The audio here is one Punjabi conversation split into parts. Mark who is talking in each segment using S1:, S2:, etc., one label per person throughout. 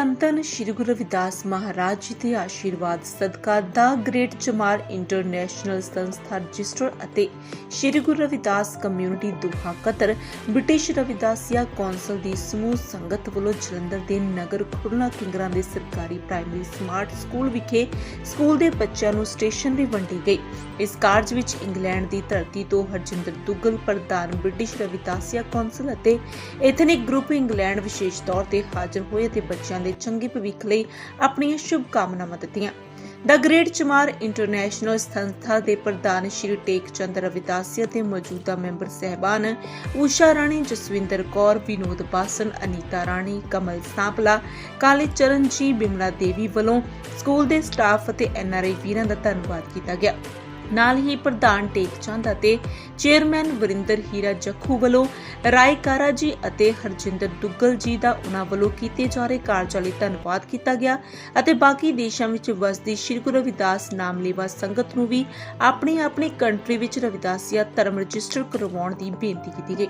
S1: ਧੰਨ ਧੰਨ ਸ਼੍ਰੀ ਗੁਰੂ ਰਵਿਦਾਸ ਮਹਾਰਾਜ ਜੀ ਦੇ ਆਸ਼ੀਰਵਾਦ ਸਦਕਾ ਦਾ ਗ੍ਰੇਟ ਚਮਾਰ ਇੰਟਰਨੈਸ਼ਨਲ ਸੰਸਥਾ ਰਜਿਸਟਰ ਅਤੇ Shri Guru Ravidas community Doha Qatar British Ravidasia council ਦੀ ਸਮੂਹ ਸੰਗਤ ਵੱਲੋਂ ਜਲੰਧਰ ਦੇ ਨਗਰ ਖੁਰਲਾ ਕਿੰਗਰਾਂ ਦੇ ਸਰਕਾਰੀ ਪ੍ਰਾਇਮਰੀ ਸਮਾਰਟ ਸਕੂਲ ਵਿਖੇ ਸਕੂਲ ਦੇ ਬੱਚਿਆਂ ਨੂੰ ਸਟੇਸ਼ਨਰੀ ਵੰਡੀ ਗਈ। ਇਸ ਕਾਰਜ ਵਿੱਚ ਇੰਗਲੈਂਡ ਦੀ ਧਰਤੀ ਤੋਂ ਹਰਜਿੰਦਰ ਦੁੱਗਲ ਪ੍ਰਧਾਨ ਬ੍ਰਿਟਿਸ਼ ਰਵਿਦਾਸੀਆ ਕੌਂਸਲ ਅਤੇ ਐਥਨਿਕ ਗਰੁੱਪ ਇੰਗਲੈਂਡ ਵਿਸ਼ੇਸ਼ ਤੌਰ ਤੇ ਹਾਜ਼ਰ ਹੋਏ ਅਤੇ ਬੱਚਿਆਂ ਦੇ ਚੰਗੇ ਭਵਿੱਖ ਲਈ ਆਪਣੀਆਂ ਸ਼ੁਭ ਕਾਮਨਾਵਾਂ ਦਿੱਤੀਆਂ। ਦਾ ਗ੍ਰੇਟ ਚਮਾਰ ਇੰਟਰਨੈਸ਼ਨਲ ਸੰਸਥਾ ਦੇ ਪ੍ਰਧਾਨ ਸ਼੍ਰੀ ਟੇਕ ਚੰਦ ਰਵਿਦਾਸੀਆ ਤੇ ਮੌਜੂਦਾ ਮੈਂਬਰ ਸਹਿਬਾਨ ਊਸ਼ਾ ਰਾਣੀ, ਜਸਵਿੰਦਰ ਕੌਰ, ਵਿਨੋਦ ਬਾਸਨ, ਅਨੀਤਾ ਰਾਣੀ, ਕਮਲ ਸਾਂਪਲਾ, ਕਾਲੇ ਚਰਨ ਜੀ ਬਿਮਲਾ ਦੇਵੀ ਵੱਲੋਂ ਸਕੂਲ ਦੇ ਸਟਾਫ ਅਤੇ ਐਨਆਰਆਈ ਵੀਰਾਂ ਦਾ ਧੰਨਵਾਦ ਕੀਤਾ ਗਿਆ। ਨਾਲ ਹੀ ਪ੍ਰਧਾਨ ਟੇਕ ਚੰਦ ਅਤੇ ਚੇਅਰਮੈਨ ਵਰਿੰਦਰ ਹੀਰਾ ਜੱਖੂ ਵੱਲੋਂ ਰਾਏਕਾਰਾ ਜੀ ਅਤੇ ਹਰਜਿੰਦਰ ਦੁੱਗਲ ਜੀ ਦਾ ਉਹਨਾਂ ਵੱਲੋਂ ਕੀਤੇ ਜਾ ਰਹੇ ਕਾਰਜਾਂ ਲਈ ਧੰਨਵਾਦ ਕੀਤਾ ਗਿਆ ਅਤੇ ਬਾਕੀ ਦੇਸ਼ਾਂ ਵਿੱਚ ਵਸਦੀ ਸ਼੍ਰੀ ਗੁਰੂ ਰਵਿਦਾਸ ਨਾਮ ਲੇਵਾ ਸੰਗਤ ਨੂੰ ਵੀ ਆਪਣੀ ਆਪਣੀ ਕੰਟਰੀ ਵਿੱਚ ਰਵਿਦਾਸੀਆ ਧਰਮ ਰਜਿਸਟਰ ਕਰਵਾਉਣ ਦੀ ਬੇਨਤੀ ਕੀਤੀ ਗਈ।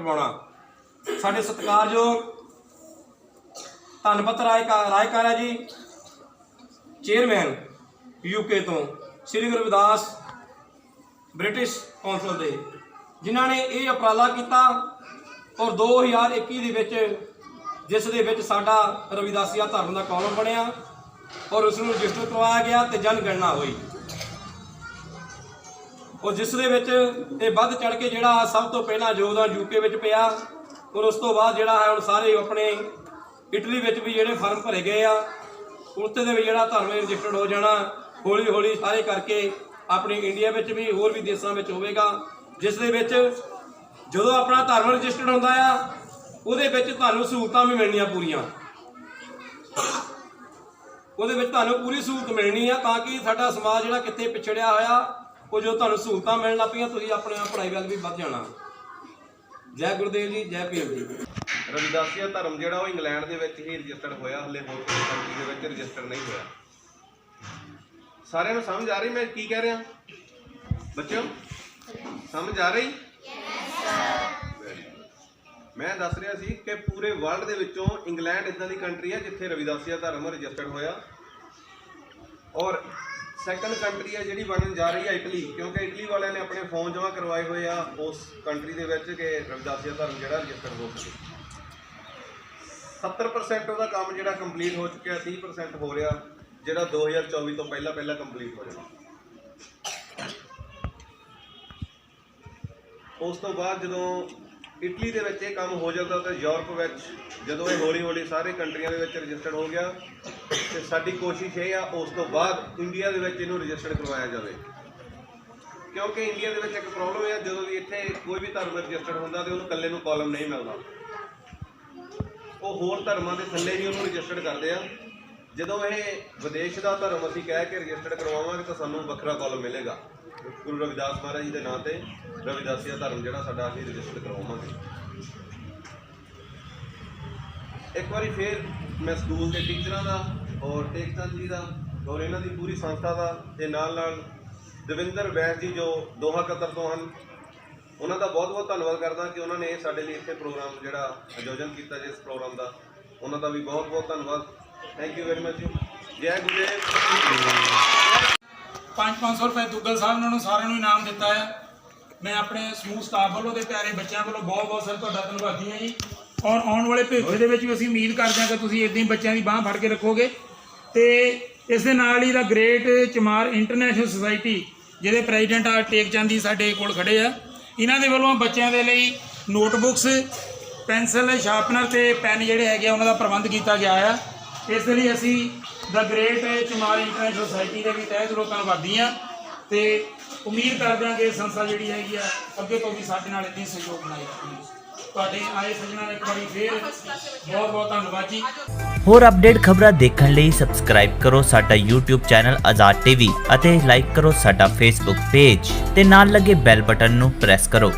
S2: ਕਰਵਾਉਣਾ। ਸਾਡੇ ਸਤਿਕਾਰਯੋਗ ਧੰਨਪਤ ਰਾਏ ਰਾਏਕਾਰਾ ਜੀ, ਚੇਅਰਮੈਨ ਯੂਕੇ ਤੋਂ, ਸ੍ਰੀ ਗੁਰੂ ਰਵਿਦਾਸ ਬ੍ਰਿਟਿਸ਼ ਕੌਂਸਲ ਦੇ, ਜਿਨ੍ਹਾਂ ਨੇ ਇਹ ਉਪਰਾਲਾ ਕੀਤਾ ਔਰ 2021 ਦੇ ਵਿੱਚ ਜਿਸ ਦੇ ਵਿੱਚ ਸਾਡਾ ਰਵਿਦਾਸੀਆ ਧਰਮ ਦਾ ਕੌਲਮ ਬਣਿਆ ਔਰ ਉਸ ਨੂੰ ਰਜਿਸਟਰ ਕਰਵਾਇਆ ਗਿਆ ਤੇ ਜਨਗਣਨਾ ਹੋਈ। ਔਰ ਜਿਸ ਦੇ ਵਿੱਚ ਇਹ ਵੱਧ ਚੜ ਕੇ ਜਿਹੜਾ ਸਭ ਤੋਂ ਪਹਿਲਾਂ ਯੋਗਦਾਨ ਯੂਕੇ ਵਿੱਚ ਪਿਆ, ਔਰ ਉਸ ਤੋਂ ਬਾਅਦ ਜਿਹੜਾ ਹੈ ਹੁਣ ਸਾਰੇ ਆਪਣੇ ਇਟਲੀ ਵਿੱਚ ਵੀ ਜਿਹੜੇ ਫਾਰਮ ਭਰੇ ਗਏ ਆ ਉੱਥੇ ਦੇ ਵੀ ਜਿਹੜਾ ਧਰਮ ਰਜਿਸਟਰਡ ਹੋ ਜਾਣਾ ਹੌਲੀ ਹੌਲੀ ਸਾਰੇ ਕਰਕੇ ਆਪਣੀ ਇੰਡੀਆ ਵਿੱਚ ਵੀ ਹੋਰ ਵੀ ਦੇਸ਼ਾਂ ਵਿੱਚ ਹੋਵੇਗਾ, ਜਿਸ ਦੇ ਵਿੱਚ ਜਦੋਂ ਆਪਣਾ ਧਰਮ ਰਜਿਸਟਰਡ ਹੁੰਦਾ ਆ, ਉਹਦੇ ਵਿੱਚ ਤੁਹਾਨੂੰ ਸਹੂਲਤਾਂ ਵੀ ਮਿਲਣੀਆਂ ਪੂਰੀਆਂ। ਉਹਦੇ ਵਿੱਚ ਤੁਹਾਨੂੰ ਪੂਰੀ ਸਹੂਲਤ ਮਿਲਣੀ ਆ, ਤਾਂ ਕਿ ਸਾਡਾ ਸਮਾਜ ਜਿਹੜਾ ਕਿੱਥੇ ਪਿਛੜਿਆ ਹੋਇਆ ਉਹ ਤੁਹਾਨੂੰ ਸਹੂਲਤਾਂ ਮਿਲਣ ਲੱਗ ਪਈਆਂ, ਤੁਸੀਂ ਆਪਣੇ ਆਪ ਪੜ੍ਹਾਈ ਵੱਲ ਵੀ ਵੱਧ ਜਾਣਾ। ਜੈ ਗੁਰਦੇਵ ਜੀ, ਜੈ ਪੀਐਮ ਜੀ।
S3: ਰਵਿਦਾਸੀਆ ਧਰਮ ਜਿਹੜਾ ਉਹ ਇੰਗਲੈਂਡ ਦੇ ਵਿੱਚ ਹੀ ਰਜਿਸਟਰਡ ਹੋਇਆ, ਹਲੇ ਹੋਰ ਕਿਸੇ ਕੰਟਰੀ ਦੇ ਵਿੱਚ ਰਜਿਸਟਰਡ ਨਹੀਂ ਹੋਇਆ। ਸਾਰਿਆਂ ਨੂੰ ਸਮਝ ਆ ਰਹੀ, ਮੈਂ ਕੀ ਕਹਿ ਰਿਹਾ? ਬੱਚਿਓ, ਸਮਝ ਆ ਰਹੀ? ਮੈਂ ਦੱਸ ਰਿਹਾ ਸੀ ਕਿ ਪੂਰੇ ਵਰਲਡ ਦੇ ਵਿੱਚੋਂ ਇੰਗਲੈਂਡ ਇਦਾਂ ਦੀ ਕੰਟਰੀ ਹੈ ਜਿੱਥੇ ਰਵਿਦਾਸੀਆ ਧਰਮ ਰਜਿਸਟਰਡ ਹੋਇਆ। ਔਰ ਸੈਕੰਡ ਕੰਟਰੀ ਹੈ ਜਿਹੜੀ ਬਣਨ ਜਾ ਰਹੀ ਹੈ ਇਟਲੀ ਕਿਉਂਕਿ ਇਟਲੀ ਵਾਲਿਆਂ ਨੇ ਆਪਣੇ ਫੋਨ ਜਮ੍ਹਾਂ ਕਰਵਾਏ ਹੋਏ ਆ ਉਸ ਕੰਟਰੀ ਦੇ ਵਿੱਚ ਕਿ ਰਵਿਦਾਸੀਆ ਧਰਮ ਜਿਹੜਾ ਰਜਿਸਟਰਡ ਹੋ ਸਕੇ। 70% ਉਹਦਾ ਕੰਮ ਜਿਹੜਾ ਕੰਪਲੀਟ ਹੋ ਚੁੱਕਿਆ 30% ਹੋ ਰਿਹਾ, ਜਿਹੜਾ 2024 ਤੋਂ ਪਹਿਲਾਂ ਪਹਿਲਾਂ ਕੰਪਲੀਟ ਹੋ ਜਾਣਾ ਉਸ ਤੋਂ ਬਾਅਦ ਜਦੋਂ ਇਟਲੀ ਦੇ ਵਿੱਚ ਇਹ ਕੰਮ ਹੋ ਜਾਂਦਾ ਤਾਂ ਯੂਰਪ ਵਿੱਚ ਜਦੋਂ ਇਹ ਹੌਲੀ ਹੌਲੀ ਸਾਰੇ ਕੰਟਰੀਆਂ ਦੇ ਵਿੱਚ ਰਜਿਸਟਰਡ ਹੋ ਗਿਆ ਤੇ ਸਾਡੀ ਕੋਸ਼ਿਸ਼ ਇਹ ਆ, ਉਸ ਤੋਂ ਬਾਅਦ ਇੰਡੀਆ ਦੇ ਵਿੱਚ ਇਹਨੂੰ ਰਜਿਸਟਰਡ ਕਰਵਾਇਆ ਜਾਵੇ। ਕਿਉਂਕਿ ਇੰਡੀਆ ਦੇ ਵਿੱਚ ਇੱਕ ਪ੍ਰੋਬਲਮ ਹੈ ਜਦੋਂ ਵੀ ਇੱਥੇ ਕੋਈ ਵੀ ਧਰਮ ਰਜਿਸਟਰਡ ਹੁੰਦਾ ਤੇ ਉਹਨੂੰ ਇਕੱਲੇ ਨੂੰ ਕਾਲਮ ਨਹੀਂ ਮਿਲਦਾ। ਉਹ ਹੋਰ ਧਰਮਾਂ ਦੇ ਥੱਲੇ ਵੀ ਉਹਨੂੰ ਰਜਿਸਟਰਡ ਕਰਦੇ ਆ। ਜਦੋਂ ਇਹ ਵਿਦੇਸ਼ ਦਾ ਧਰਮ ਅਸੀਂ ਕਹਿ ਕੇ ਰਜਿਸਟਰਡ ਕਰਵਾਵਾਂਗੇ ਤਾਂ ਸਾਨੂੰ ਵੱਖਰਾ ਕਾਲਮ ਮਿਲੇਗਾ। ਗੁਰੂ ਰਵਿਦਾਸ ਮਹਾਰਾਜ ਜੀ ਦੇ ਨਾਂ ਤੇ ਰਵਿਦਾਸੀਆ ਧਰਮ ਜਿਹੜਾ ਸਾਡਾ ਅਸੀਂ ਰਜਿਸਟਰਡ ਕਰਵਾਵਾਂਗੇ। ਇੱਕ ਵਾਰੀ ਫੇਰ ਮੈਂ ਸਕੂਲ ਦੇ ਟੀਚਰਾਂ ਦਾ ਔਰ ਟੇਕ ਜੀ ਦਾ ਔਰ ਇਹਨਾਂ ਦੀ ਪੂਰੀ ਸੰਸਥਾ ਦਾ ਤੇ ਨਾਲ ਨਾਲ ਦਵਿੰਦਰ ਵੈਦ ਜੀ ਜੋ ਦੋਹਾ ਕਤਰ ਤੋਂ ਹਨ, ਉਹਨਾਂ ਦਾ ਬਹੁਤ ਬਹੁਤ ਧੰਨਵਾਦ ਕਰਦਾ ਕਿ ਉਹਨਾਂ ਨੇ ਸਾਡੇ ਲਈ ਇੱਥੇ ਪ੍ਰੋਗਰਾਮ ਜਿਹੜਾ ਆਯੋਜਨ ਕੀਤਾ, ਜਿਸ ਪ੍ਰੋਗਰਾਮ ਦਾ, ਉਹਨਾਂ ਦਾ ਵੀ ਬਹੁਤ ਬਹੁਤ ਧੰਨਵਾਦ। ਥੈਂਕ ਯੂ ਵੈਰੀ ਮਚ ਜੀ। ਜੈ ਗੁਰਦੇਵ।
S4: 5-500 ਰੁਪਏ ਦੁੱਗਲ ਸਾਹਿਬ ਨੇ ਉਹਨੂੰ ਸਾਰਿਆਂ ਨੂੰ ਇਨਾਮ ਦਿੱਤਾ ਹੈ। ਮੈਂ ਆਪਣੇ ਸਮੂਹ ਸਟਾਫ ਵੱਲੋਂ ਤੇ ਪਿਆਰੇ ਬੱਚਿਆਂ ਵੱਲੋਂ ਬਹੁਤ ਬਹੁਤ ਸਰ ਤੁਹਾਡਾ ਧੰਨਵਾਦੀ ਹਾਂ ਜੀ। ਔਰ ਆਉਣ ਵਾਲੇ ਭਵਿੱਖ ਦੇ ਵਿੱਚ ਵੀ ਅਸੀਂ ਉਮੀਦ ਕਰਦੇ ਹਾਂ ਕਿ ਤੁਸੀਂ ਇਦਾਂ ਹੀ ਬੱਚਿਆਂ ਦੀ ਬਾਹ ਫੜ ਕੇ ਰੱਖੋਗੇ। ਤੇ ਇਸ ਦੇ ਨਾਲ ਹੀ the great Chamar international society, ਜਿਹਦੇ ਪ੍ਰੈਜ਼ੀਡੈਂਟ ਆ ਟੇਕ ਚੰਦ ਜੀ ਸਾਡੇ ਕੋਲ ਖੜੇ ਆ। ਇਹਨਾਂ ਦੇ ਵੱਲੋਂ ਬੱਚਿਆਂ ਦੇ ਲਈ ਨੋਟਬੁੱਕਸ ਪੈਨਸਲ ਸ਼ਾਰਪਨਰ ਤੇ ਪੈਨ ਜਿਹੜੇ ਹੈਗੇ ਆ, ਉਹਨਾਂ ਦਾ ਪ੍ਰਬੰਧ ਕੀਤਾ ਗਿਆ ਆ। ਇਸ ਲਈ ਅਸੀਂ the great Chamar international society ਦੇ ਵੀ ਤਹਿ ਦਿਲੋਂ ਧੰਨਵਾਦੀ ਆ ਤੇ ਉਮੀਦ ਕਰਦੇ ਹਾਂ ਕਿ ਸੰਸਥਾ ਜਿਹੜੀ ਹੈਗੀ ਆ, ਅੱਗੇ ਤੋਂ ਵੀ ਸਾਡੇ ਨਾਲ ਇੰਨੀ ਸਹਿਯੋਗ ਬਣਾਈ ਰੱਖੇਗੀ ਤੁਹਾਡੇ ਆਏ ਸੱਜਣਾ ਨੂੰ ਇੱਕ ਵਾਰੀ ਫੇਰ ਬਹੁਤ ਬਹੁਤ ਧੰਨਵਾਦ ਜੀ।
S5: ਹੋਰ ਅਪਡੇਟ ਖਬਰਾਂ ਦੇਖਣ ਲਈ ਸਬਸਕ੍ਰਾਈਬ ਕਰੋ ਸਾਡਾ YouTube ਚੈਨਲ ਆਜ਼ਾਦ ਟੀਵੀ ਅਤੇ ਲਾਈਕ ਕਰੋ ਸਾਡਾ Facebook ਪੇਜ ਤੇ ਨਾਲ ਲੱਗੇ ਬੈਲ ਬਟਨ ਨੂੰ ਪ੍ਰੈਸ ਕਰੋ।